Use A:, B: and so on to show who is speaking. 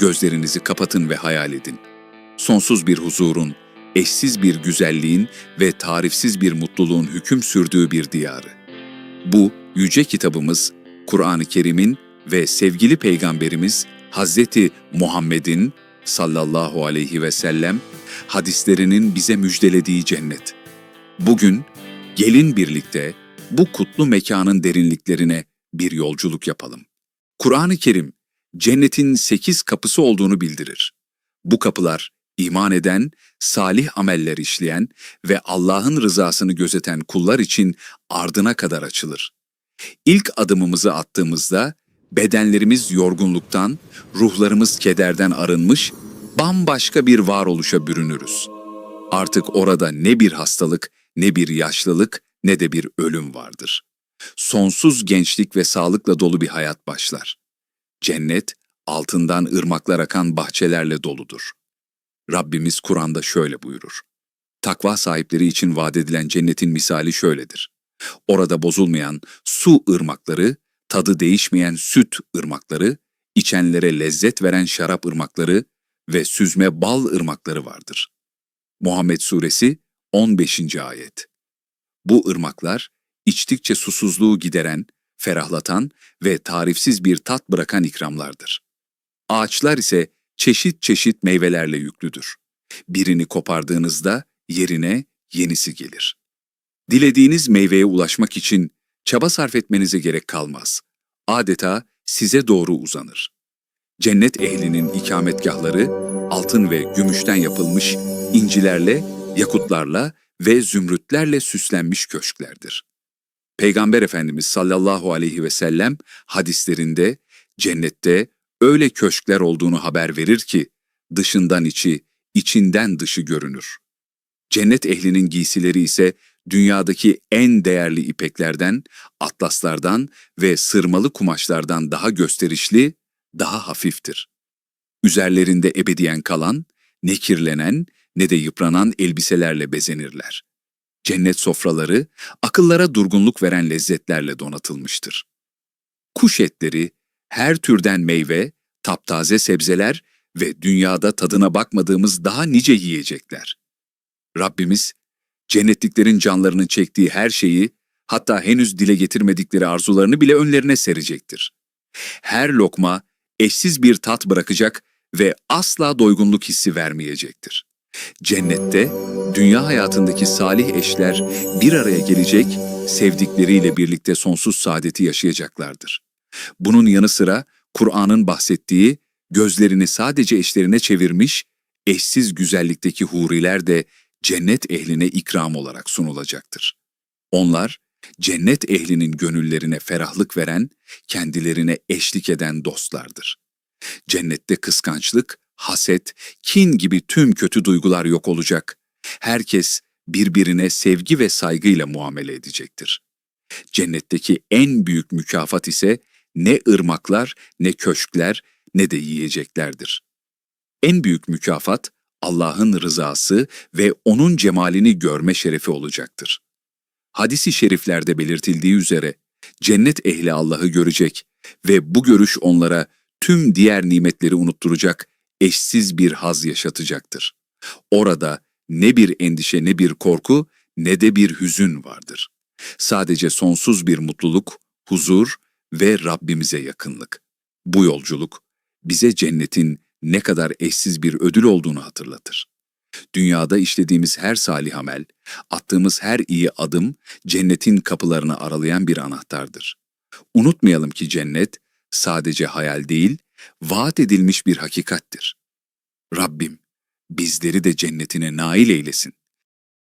A: Gözlerinizi kapatın ve hayal edin. Sonsuz bir huzurun, eşsiz bir güzelliğin ve tarifsiz bir mutluluğun hüküm sürdüğü bir diyarı. Bu yüce kitabımız Kur'an-ı Kerim'in ve sevgili peygamberimiz Hazreti Muhammed'in sallallahu aleyhi ve sellem hadislerinin bize müjdelediği cennet. Bugün gelin birlikte bu kutlu mekanın derinliklerine bir yolculuk yapalım. Kur'an-ı Kerim cennetin sekiz kapısı olduğunu bildirir. Bu kapılar iman eden, salih ameller işleyen ve Allah'ın rızasını gözeten kullar için ardına kadar açılır. İlk adımımızı attığımızda bedenlerimiz yorgunluktan, ruhlarımız kederden arınmış, bambaşka bir varoluşa bürünürüz. Artık orada ne bir hastalık, ne bir yaşlılık, ne de bir ölüm vardır. Sonsuz gençlik ve sağlıkla dolu bir hayat başlar. Cennet, altından ırmaklar akan bahçelerle doludur. Rabbimiz Kur'an'da şöyle buyurur. Takva sahipleri için vaat edilen cennetin misali şöyledir. Orada bozulmayan su ırmakları, tadı değişmeyen süt ırmakları, içenlere lezzet veren şarap ırmakları ve süzme bal ırmakları vardır. Muhammed Suresi 15. Ayet Bu ırmaklar, içtikçe susuzluğu gideren, ferahlatan ve tarifsiz bir tat bırakan ikramlardır. Ağaçlar ise çeşit çeşit meyvelerle yüklüdür. Birini kopardığınızda yerine yenisi gelir. Dilediğiniz meyveye ulaşmak için çaba sarf etmenize gerek kalmaz. Adeta size doğru uzanır. Cennet ehlinin ikametgahları altın ve gümüşten yapılmış incilerle, yakutlarla ve zümrütlerle süslenmiş köşklerdir. Peygamber Efendimiz sallallahu aleyhi ve sellem hadislerinde cennette öyle köşkler olduğunu haber verir ki dışından içi, içinden dışı görünür. Cennet ehlinin giysileri ise dünyadaki en değerli ipeklerden, atlaslardan ve sırmalı kumaşlardan daha gösterişli, daha hafiftir. Üzerlerinde ebediyen kalan, ne kirlenen ne de yıpranan elbiselerle bezenirler. Cennet sofraları akıllara durgunluk veren lezzetlerle donatılmıştır. Kuş etleri, her türden meyve, taptaze sebzeler ve dünyada tadına bakmadığımız daha nice yiyecekler. Rabbimiz, cennetliklerin canlarının çektiği her şeyi, hatta henüz dile getirmedikleri arzularını bile önlerine serecektir. Her lokma eşsiz bir tat bırakacak ve asla doygunluk hissi vermeyecektir. Cennette, dünya hayatındaki salih eşler bir araya gelecek, sevdikleriyle birlikte sonsuz saadeti yaşayacaklardır. Bunun yanı sıra Kur'an'ın bahsettiği, gözlerini sadece eşlerine çevirmiş, eşsiz güzellikteki huriler de cennet ehline ikram olarak sunulacaktır. Onlar, cennet ehlinin gönüllerine ferahlık veren, kendilerine eşlik eden dostlardır. Cennette kıskançlık, haset, kin gibi tüm kötü duygular yok olacak. Herkes birbirine sevgi ve saygıyla muamele edecektir. Cennetteki en büyük mükafat ise ne ırmaklar, ne köşkler, ne de yiyeceklerdir. En büyük mükafat Allah'ın rızası ve O'nun cemalini görme şerefi olacaktır. Hadis-i şeriflerde belirtildiği üzere cennet ehli Allah'ı görecek ve bu görüş onlara tüm diğer nimetleri unutturacak, eşsiz bir haz yaşatacaktır. Orada ne bir endişe ne bir korku ne de bir hüzün vardır. Sadece sonsuz bir mutluluk, huzur ve Rabbimize yakınlık. Bu yolculuk bize cennetin ne kadar eşsiz bir ödül olduğunu hatırlatır. Dünyada işlediğimiz her salih amel, attığımız her iyi adım cennetin kapılarını aralayan bir anahtardır. Unutmayalım ki cennet sadece hayal değil, vaat edilmiş bir hakikattir. Rabbim bizleri de cennetine nail eylesin.